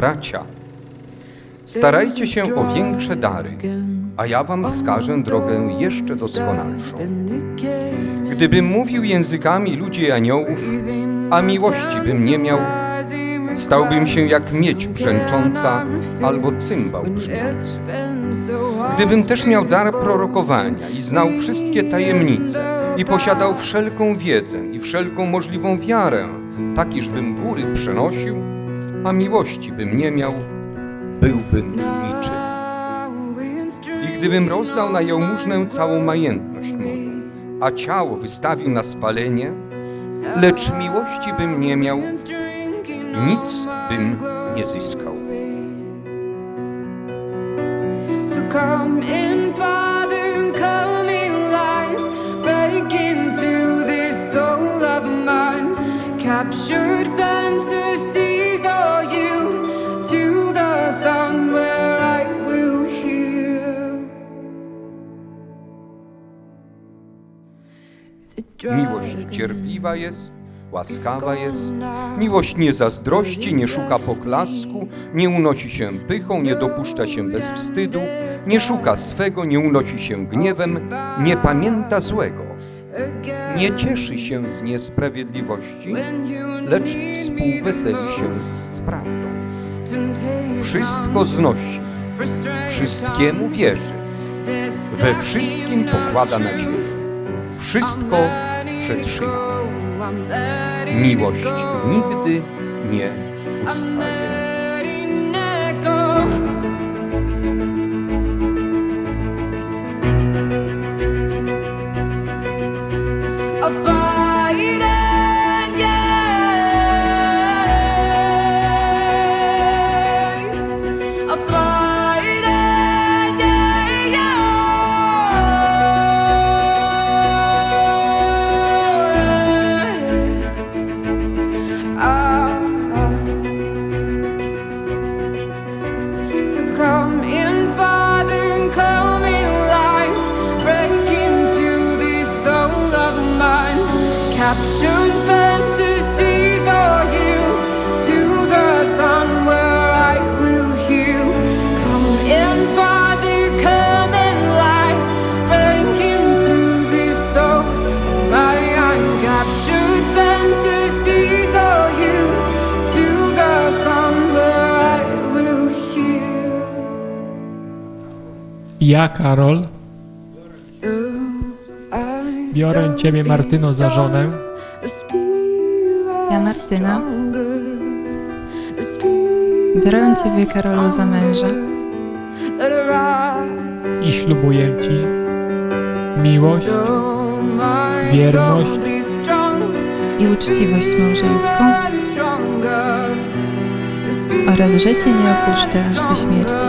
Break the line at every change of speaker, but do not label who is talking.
Bracia, starajcie się o większe dary, a ja wam wskażę drogę jeszcze doskonalszą. Gdybym mówił językami ludzi i aniołów, a miłości bym nie miał, stałbym się jak miedź brzęcząca albo cymbał brzmiący. Gdybym też miał dar prorokowania i znał wszystkie tajemnice i posiadał wszelką wiedzę i wszelką możliwą wiarę, tak iżbym góry przenosił, a miłości bym nie miał, byłbym niczym. I gdybym rozdał na jałmużnę całą majętność moją, a ciało wystawił na spalenie, lecz miłości bym nie miał, nic bym nie zyskał.
So come in,
Miłość cierpliwa jest, łaskawa jest. Miłość nie zazdrości, nie szuka poklasku, nie unosi się pychą, nie dopuszcza się bez wstydu, nie szuka swego, nie unosi się gniewem, nie pamięta złego, nie cieszy się z niesprawiedliwości, lecz współweseli się z prawdą. Wszystko znosi, wszystkiemu wierzy, we wszystkim pokłada nadzieję, wszystko przetrzyma. Miłość nigdy nie ustaje.
So
Ja, Karol, biorę Ciebie, Martyno, za żonę.
Ja, Martyna, biorę Ciebie, Karolu, za męża.
I ślubuję Ci miłość wierność
i uczciwość małżeńską. Oraz że Cię nie opuszczę aż do śmierci.